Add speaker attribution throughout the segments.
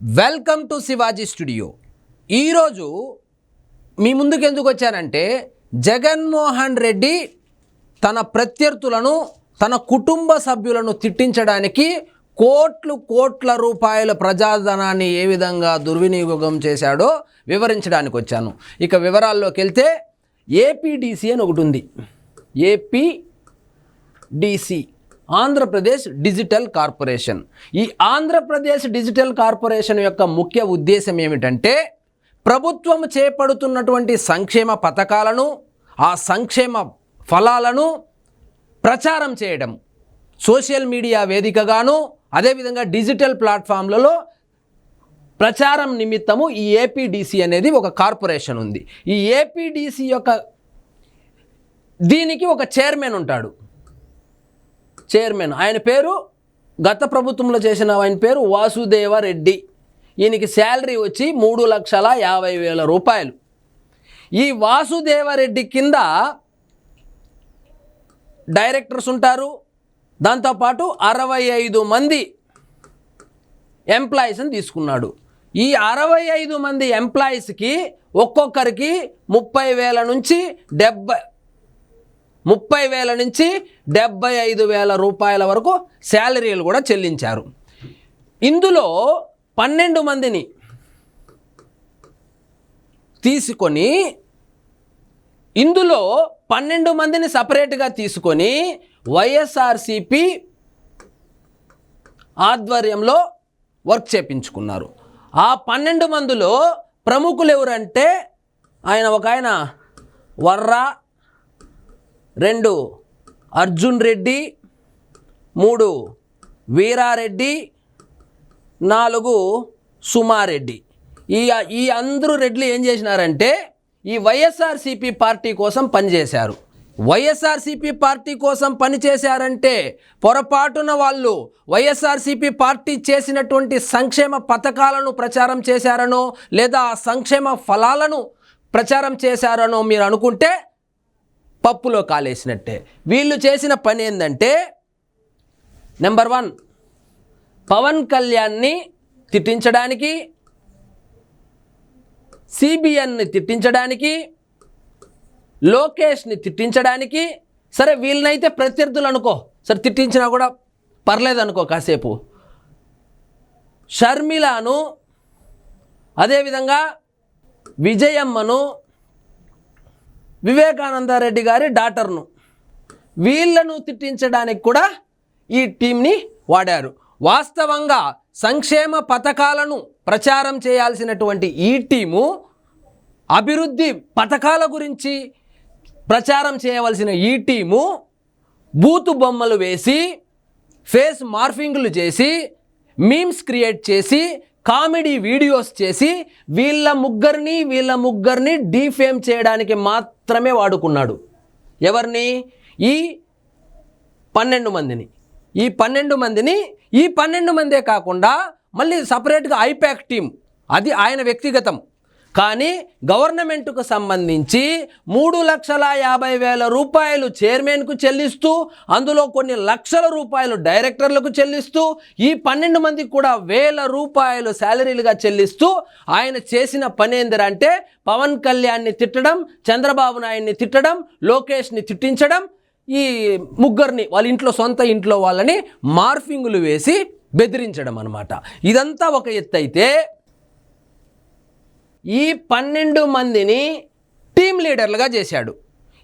Speaker 1: Welcome to Shivaji studio. ఈరోజు మీ ముందుకు ఎందుకు వచ్చానంటే జగన్మోహన్ రెడ్డి తన ప్రత్యర్థులను తన కుటుంబ సభ్యులను తిట్టించడానికి కోట్లు కోట్ల రూపాయల ప్రజాధనాన్ని ఏ విధంగా దుర్వినియోగం చేశాడో వివరించడానికి వచ్చాను. ఇక వివరాల్లోకి వెళ్తే ఏపీడీసీ అని ఒకటి ఉంది. AP DC Andhra Pradesh digital corporation. ఈ ఆంధ్రప్రదేశ్ డిజిటల్ కార్పొరేషన్ యొక్క ముఖ్య ఉద్దేశం ఏమిటంటే ప్రభుత్వం చేపడుతున్నటువంటి సంక్షేమ పథకాలను ఆ సంక్షేమ ఫలాలను ప్రచారం చేయడం. సోషల్ మీడియా వేదికగాను అదేవిధంగా డిజిటల్ ప్లాట్ఫామ్లలో ప్రచారం నిమిత్తము ఈ ఏపీడీసీ అనేది ఒక కార్పొరేషన్ ఉంది. ఈ ఏపీడీసీ యొక్క దీనికి ఒక చైర్మన్ ఉంటాడు. చైర్మన్. ఆయన పేరు గత ప్రభుత్వంలో చేసిన ఆయన పేరు వాసుదేవ రెడ్డి ఈయనకి శాలరీ వచ్చి మూడు లక్షల యాభై వేల రూపాయలు. ఈ వాసుదేవరెడ్డి కింద డైరెక్టర్స్ ఉంటారు. దాంతోపాటు అరవై ఐదు మంది ఎంప్లాయీస్ని తీసుకున్నాడు. ఈ అరవై ఐదు మంది ఎంప్లాయీస్కి ఒక్కొక్కరికి ముప్పై వేల నుంచి డెబ్బై ముప్పై వేల నుంచి డెబ్బై ఐదు వేల రూపాయల వరకు శాలరీలు కూడా చెల్లించారు. ఇందులో పన్నెండు మందిని తీసుకొని ఇందులో పన్నెండు మందిని సపరేట్గా తీసుకొని వైఎస్ఆర్సిపి ఆధ్వర్యంలో వర్క్ చేపించుకున్నారు. ఆ పన్నెండు మందిలో ప్రముఖులు ఎవరంటే ఆయన ఒక ఆయన వర్రా రెండు అర్జున్ రెడ్డి. మూడు వీరారెడ్డి. నాలుగు సుమారెడ్డి. ఈ ఈ అందరూ రెడ్లు ఏం చేసినారంటే ఈ వైఎస్ఆర్సీపీ పార్టీ కోసం పనిచేశారు. వైఎస్ఆర్సీపీ పార్టీ కోసం పనిచేశారంటే పొరపాటున వాళ్ళు వైఎస్ఆర్సీపీ పార్టీ చేసినటువంటి సంక్షేమ పథకాలను ప్రచారం చేశారనో లేదా సంక్షేమ ఫలాలను ప్రచారం చేశారనో మీరు అనుకుంటే పప్పులో కాలేసినట్టే. వీళ్ళు చేసిన పని ఏంటంటే నెంబర్ వన్ పవన్ కళ్యాణ్ని తిట్టించడానికి సిబిఎన్ని తిట్టించడానికి లోకేష్ని తిట్టించడానికి సరే వీళ్ళనైతే ప్రత్యర్థులు అనుకో. సరే తిట్టించినా కూడా పర్లేదు అనుకో కాసేపు. షర్మిలాను అదేవిధంగా విజయమ్మను వివేకానందరెడ్డి గారి డాటర్ను. వీళ్ళను తిట్టించడానికి కూడా ఈ టీంని వాడారు. వాస్తవంగా సంక్షేమ పథకాలను ప్రచారం చేయాల్సినటువంటి ఈ టీము అభివృద్ధి పథకాల గురించి ప్రచారం చేయవలసిన ఈ టీము బూతు బొమ్మలు వేసి ఫేస్ మార్ఫింగ్లు చేసి మీమ్స్ క్రియేట్ చేసి కామెడీ వీడియోస్ చేసి వీళ్ళ ముగ్గురిని వీళ్ళ ముగ్గురిని డీఫేమ్ చేయడానికి మాత్రమే వాడుకున్నాడు. ఎవరిని? ఈ పన్నెండు మందిని. ఈ పన్నెండు మందిని ఈ పన్నెండు మందే కాకుండా మళ్ళీ సపరేట్గా ఐపాక్ టీం అది ఆయన వ్యక్తిగతం. కానీ గవర్నమెంట్కు సంబంధించి మూడు లక్షల యాభై వేల రూపాయలు చైర్మన్కు చెల్లిస్తూ అందులో కొన్ని లక్షల రూపాయలు డైరెక్టర్లకు చెల్లిస్తూ ఈ పన్నెండు మందికి కూడా వేల రూపాయలు శాలరీలుగా చెల్లిస్తూ ఆయన చేసిన పని పవన్ కళ్యాణ్ని తిట్టడం చంద్రబాబు నాయుడిని తిట్టడం లోకేష్ని తిట్టించడం ఈ ముగ్గురిని వాళ్ళ ఇంట్లో సొంత ఇంట్లో వాళ్ళని మార్ఫింగులు వేసి బెదిరించడం అనమాట ఇదంతా ఒక ఎత్తు అయితే ఈ పన్నెండు మందిని టీం లీడర్లుగా చేశాడు.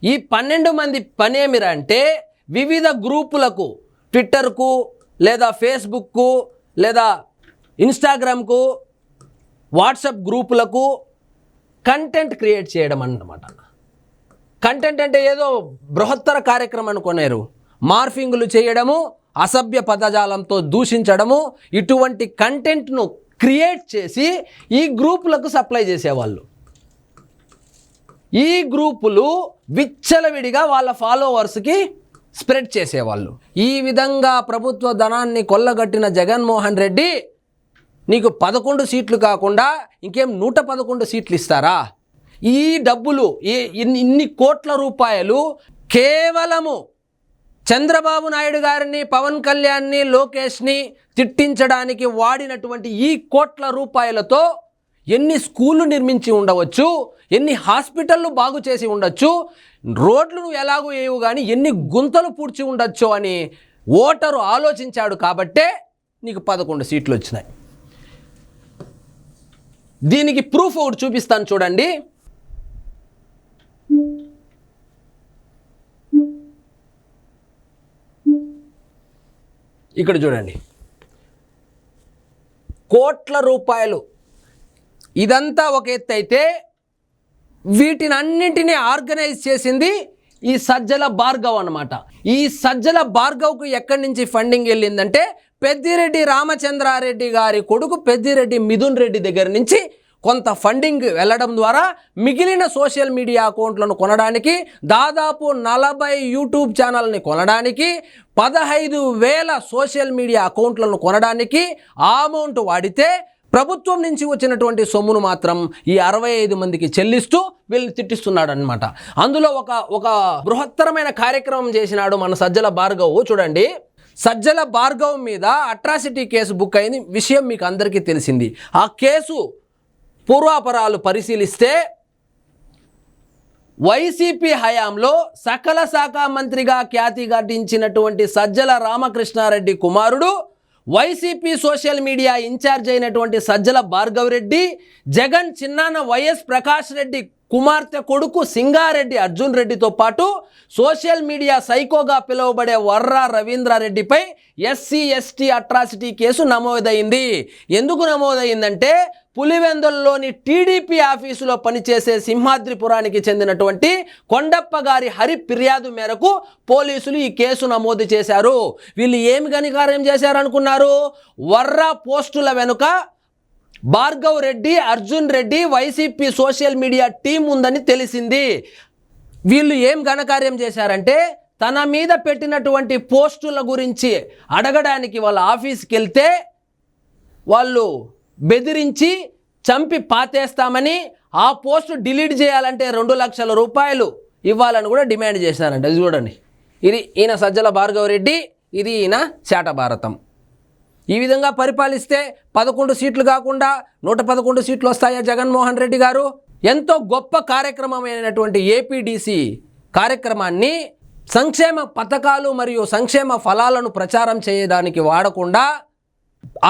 Speaker 1: ఈ పన్నెండు మంది పని ఏమిరా అంటే వివిధ గ్రూపులకు ట్విట్టర్కు లేదా ఫేస్బుక్కు లేదా ఇన్స్టాగ్రామ్కు వాట్సాప్ గ్రూపులకు కంటెంట్ క్రియేట్ చేయడం అన్నమాట. కంటెంట్ అంటే ఏదో బృహత్తర కార్యక్రమం అనుకున్నారు మార్ఫింగులు చేయడము అసభ్య పదజాలంతో దూషించడము ఇటువంటి కంటెంట్ను క్రియేట్ చేసి ఈ గ్రూపులకు సప్లై చేసేవాళ్ళు. ఈ గ్రూపులు విచ్చలవిడిగా వాళ్ళ ఫాలోవర్స్కి స్ప్రెడ్ చేసేవాళ్ళు. ఈ విధంగా ప్రభుత్వ ధనాన్ని కొల్లగట్టిన జగన్మోహన్ రెడ్డి నీకు పదకొండు సీట్లు కాకుండా ఇంకేం నూట పదకొండు సీట్లు ఇస్తారా? ఈ డబ్బులు ఈ ఇన్ని ఇన్ని కోట్ల రూపాయలు కేవలము చంద్రబాబు నాయుడు గారిని పవన్ కళ్యాణ్ని లోకేష్ని తిట్టించడానికి వాడినటువంటి ఈ కోట్ల రూపాయలతో ఎన్ని స్కూళ్ళు నిర్మించి ఉండవచ్చు ఎన్ని హాస్పిటళ్ళు బాగు చేసి ఉండొచ్చు రోడ్లు నువ్వు ఎలాగో వేయవు కానీ ఎన్ని గుంతలు పూడ్చి ఉండొచ్చు అని ఓటరు ఆలోచించాడు కాబట్టే నీకు పదకొండు సీట్లు వచ్చినాయి. దీనికి ప్రూఫ్ ఒకటి చూపిస్తాను చూడండి. ఇక్కడ చూడండి. కోట్ల రూపాయలు. ఇదంతా ఒక ఎత్తు అయితే వీటిని అన్నింటినీ ఆర్గనైజ్ చేసింది ఈ సజ్జల భార్గవ్ అనమాట ఈ సజ్జల భార్గవ్కు ఎక్కడి నుంచి ఫండింగ్ వెళ్ళిందంటే పెద్దిరెడ్డి రామచంద్రారెడ్డి గారి కొడుకు పెద్దిరెడ్డి మిథున్ రెడ్డి దగ్గర నుంచి కొంత ఫండింగ్ వెళ్ళడం ద్వారా మిగిలిన సోషల్ మీడియా అకౌంట్లను కొనడానికి దాదాపు నలభై యూట్యూబ్ ఛానల్ని కొనడానికి పదహైదు వేల సోషల్ మీడియా అకౌంట్లను కొనడానికి ఆ అమౌంట్ వాడితే ప్రభుత్వం నుంచి వచ్చినటువంటి సొమ్మును మాత్రం ఈ అరవై ఐదు మందికి చెల్లిస్తూ వీళ్ళని తిట్టిస్తున్నాడు అనమాట అందులో ఒక ఒక బృహత్తరమైన కార్యక్రమం చేసినాడు మన సజ్జల భార్గవ్. చూడండి సజ్జల భార్గవ్ మీద అట్రాసిటీ కేసు బుక్ అయింది. విషయం మీకు అందరికీ తెలిసింది. ఆ కేసు పూర్వాపరాలు పరిశీలిస్తే వైసీపీ హయాంలో సకల శాఖ మంత్రిగా ఖ్యాతి గడించినటువంటి సజ్జల రామకృష్ణారెడ్డి కుమారుడు వైసీపీ సోషల్ మీడియా ఇన్ఛార్జ్ అయినటువంటి సజ్జల భార్గవరెడ్డి జగన్ చిన్నాన్న వైఎస్ ప్రకాష్ రెడ్డి కుమార్తె కొడుకు సింగారెడ్డి అర్జున్ రెడ్డితో పాటు సోషల్ మీడియా సైకోగా పిలువబడే వర్రా రవీంద్రారెడ్డిపై ఎస్సీ ఎస్టీ అట్రాసిటీ కేసు నమోదైంది. ఎందుకు నమోదైందంటే పులివెందుల్లోని టీడీపీ ఆఫీసులో పనిచేసే సింహాద్రిపురానికి చెందినటువంటి కొండప్ప గారి హరి ఫిర్యాదు మేరకు పోలీసులు ఈ కేసు నమోదు చేశారు. వీళ్ళు ఏమి గనికార్యం చేశారనుకున్నారు? వర్రా పోస్టుల వెనుక Bhargav Reddy Arjun Reddy YCP social media team ఉందని తెలిసింది. వీళ్ళు ఏం ఘనకార్యం చేశారంటే తన మీద పెట్టినటువంటి పోస్టుల గురించి అడగడానికి వాళ్ళ ఆఫీస్కి వెళ్తే వాళ్ళు బెదిరించి చంపి పాతేస్తామని ఆ పోస్ట్ డిలీట్ చేయాలంటే రెండు లక్షల రూపాయలు ఇవ్వాలని కూడా డిమాండ్ చేశారంట. ఇది చూడండి. ఇది ఈయన సజ్జల భార్గవ రెడ్డి ఇది ఈయన శాట భారతం. ఈ విధంగా పరిపాలిస్తే పదకొండు సీట్లు కాకుండా నూట పదకొండు సీట్లు వస్తాయా జగన్మోహన్ రెడ్డి గారు? ఎంతో గొప్ప కార్యక్రమమైనటువంటి ఏపీడీసీ కార్యక్రమాన్ని సంక్షేమ పథకాలు మరియు సంక్షేమ ఫలాలను ప్రచారం చేయడానికి వాడకుండా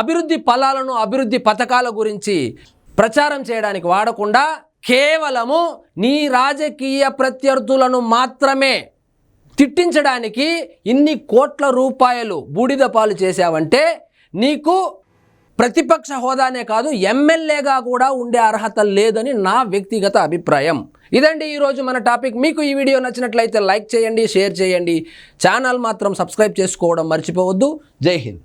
Speaker 1: అభివృద్ధి ఫలాలను అభివృద్ధి పథకాల గురించి ప్రచారం చేయడానికి వాడకుండా కేవలము నీ రాజకీయ ప్రత్యర్థులను మాత్రమే తిట్టించడానికి ఇన్ని కోట్ల రూపాయలు బూడిద పాలు చేశావంటే నీకు ప్రతిపక్ష హోదానే కాదు ఎమ్మెల్యేగా కూడా ఉండే అర్హత లేదని నా వ్యక్తిగత అభిప్రాయం. ఇదండి ఈరోజు మన టాపిక్. మీకు ఈ వీడియో నచ్చినట్లయితే లైక్ చేయండి షేర్ చేయండి. ఛానల్ మాత్రం సబ్స్క్రైబ్ చేసుకోవడం మర్చిపోవద్దు. జై హింద్.